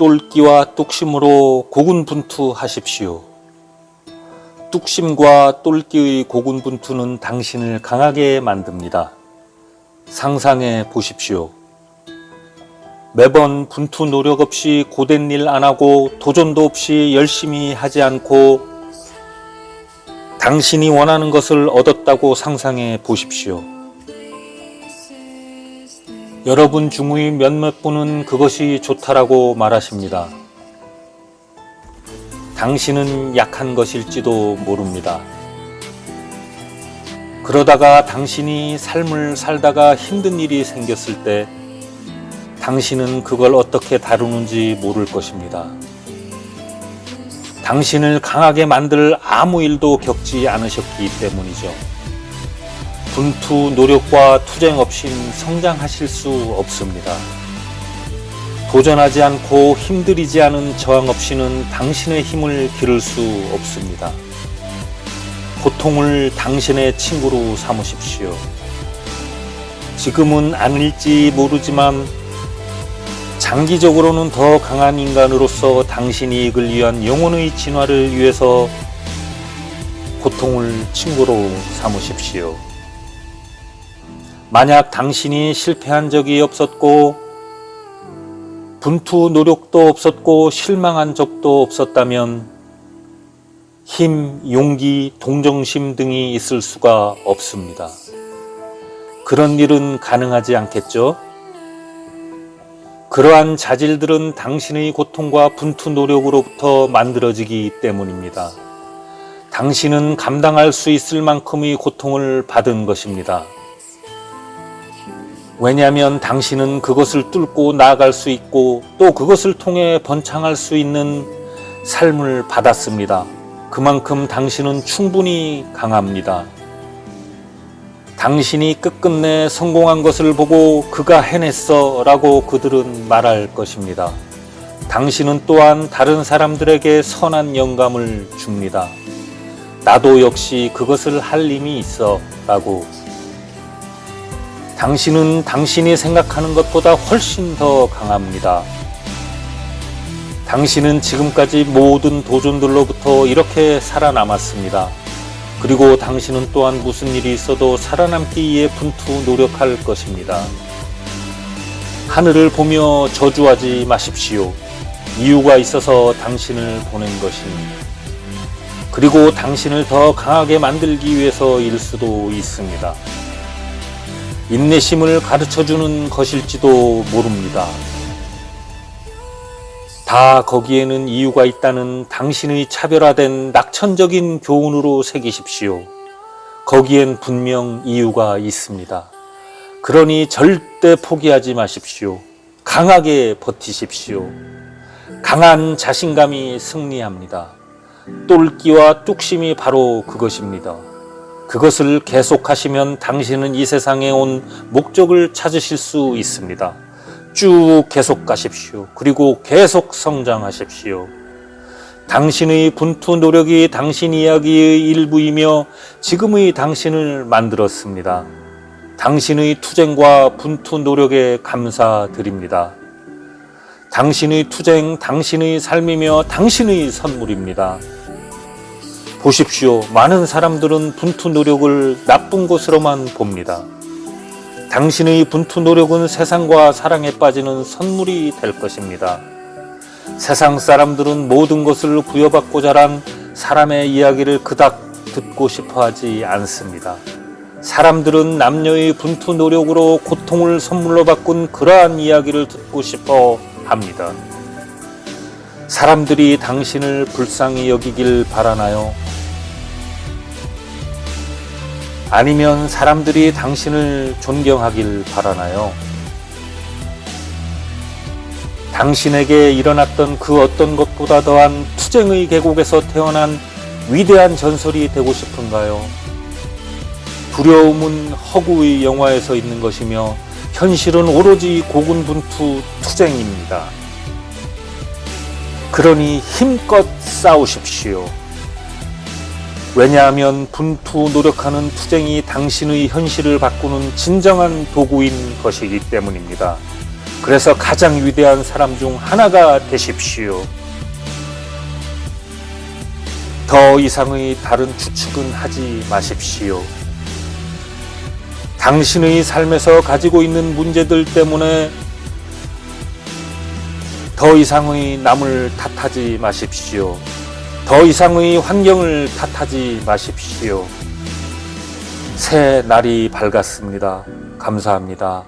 똘끼와 뚝심으로 고군분투하십시오. 뚝심과 똘끼의 고군분투는 당신을 강하게 만듭니다. 상상해 보십시오. 매번 분투 노력 없이 고된 일 안 하고 도전도 없이 열심히 하지 않고 당신이 원하는 것을 얻었다고 상상해 보십시오. 여러분 중의 몇몇 분은 그것이 좋다라고 말하십니다. 당신은 약한 것일지도 모릅니다. 그러다가 당신이 삶을 살다가 힘든 일이 생겼을 때 당신은 그걸 어떻게 다루는지 모를 것입니다. 당신을 강하게 만들 아무 일도 겪지 않으셨기 때문이죠. 분투, 노력과 투쟁 없인 성장하실 수 없습니다. 도전하지 않고 힘들이지 않은 저항 없이는 당신의 힘을 기를 수 없습니다. 고통을 당신의 친구로 삼으십시오. 지금은 아닐지 모르지만 장기적으로는 더 강한 인간으로서 당신 이익을 위한 영혼의 진화를 위해서 고통을 친구로 삼으십시오. 만약 당신이 실패한 적이 없었고 분투 노력도 없었고 실망한 적도 없었다면 힘, 용기, 동정심 등이 있을 수가 없습니다. 그런 일은 가능하지 않겠죠? 그러한 자질들은 당신의 고통과 분투 노력으로부터 만들어지기 때문입니다. 당신은 감당할 수 있을 만큼의 고통을 받은 것입니다. 왜냐하면 당신은 그것을 뚫고 나아갈 수 있고 또 그것을 통해 번창할 수 있는 삶을 받았습니다. 그만큼 당신은 충분히 강합니다. 당신이 끝끝내 성공한 것을 보고 그가 해냈어 라고 그들은 말할 것입니다. 당신은 또한 다른 사람들에게 선한 영감을 줍니다. 나도 역시 그것을 할 힘이 있어 라고. 당신은 당신이 생각하는 것보다 훨씬 더 강합니다. 당신은 지금까지 모든 도전들로부터 이렇게 살아남았습니다. 그리고 당신은 또한 무슨 일이 있어도 살아남기 위해 분투 노력할 것입니다. 하늘을 보며 저주하지 마십시오. 이유가 있어서 당신을 보낸 것이니. 그리고 당신을 더 강하게 만들기 위해서일 수도 있습니다. 인내심을 가르쳐 주는 것일지도 모릅니다. 다 거기에는 이유가 있다는 당신의 차별화된 낙천적인 교훈으로 새기십시오. 거기엔 분명 이유가 있습니다. 그러니 절대 포기하지 마십시오. 강하게 버티십시오. 강한 자신감이 승리합니다. 똘끼와 뚝심이 바로 그것입니다. 그것을 계속하시면 당신은 이 세상에 온 목적을 찾으실 수 있습니다. 쭉 계속 가십시오. 그리고 계속 성장하십시오. 당신의 분투 노력이 당신 이야기의 일부이며 지금의 당신을 만들었습니다. 당신의 투쟁과 분투 노력에 감사드립니다. 당신의 투쟁, 당신의 삶이며 당신의 선물입니다. 보십시오. 많은 사람들은 분투 노력을 나쁜 것으로만 봅니다. 당신의 분투 노력은 세상과 사랑에 빠지는 선물이 될 것입니다. 세상 사람들은 모든 것을 부여받고 자란 사람의 이야기를 그닥 듣고 싶어 하지 않습니다. 사람들은 남녀의 분투 노력으로 고통을 선물로 바꾼 그러한 이야기를 듣고 싶어 합니다. 사람들이 당신을 불쌍히 여기길 바라나요? 아니면 사람들이 당신을 존경하길 바라나요? 당신에게 일어났던 그 어떤 것보다 더한 투쟁의 계곡에서 태어난 위대한 전설이 되고 싶은가요? 두려움은 허구의 영화에서 있는 것이며 현실은 오로지 고군분투 투쟁입니다. 그러니 힘껏 싸우십시오. 왜냐하면 분투 노력하는 투쟁이 당신의 현실을 바꾸는 진정한 도구인 것이기 때문입니다. 그래서 가장 위대한 사람 중 하나가 되십시오. 더 이상의 다른 추측은 하지 마십시오. 당신의 삶에서 가지고 있는 문제들 때문에 더 이상의 남을 탓하지 마십시오. 더 이상의 환경을 탓하지 마십시오. 새 날이 밝았습니다. 감사합니다.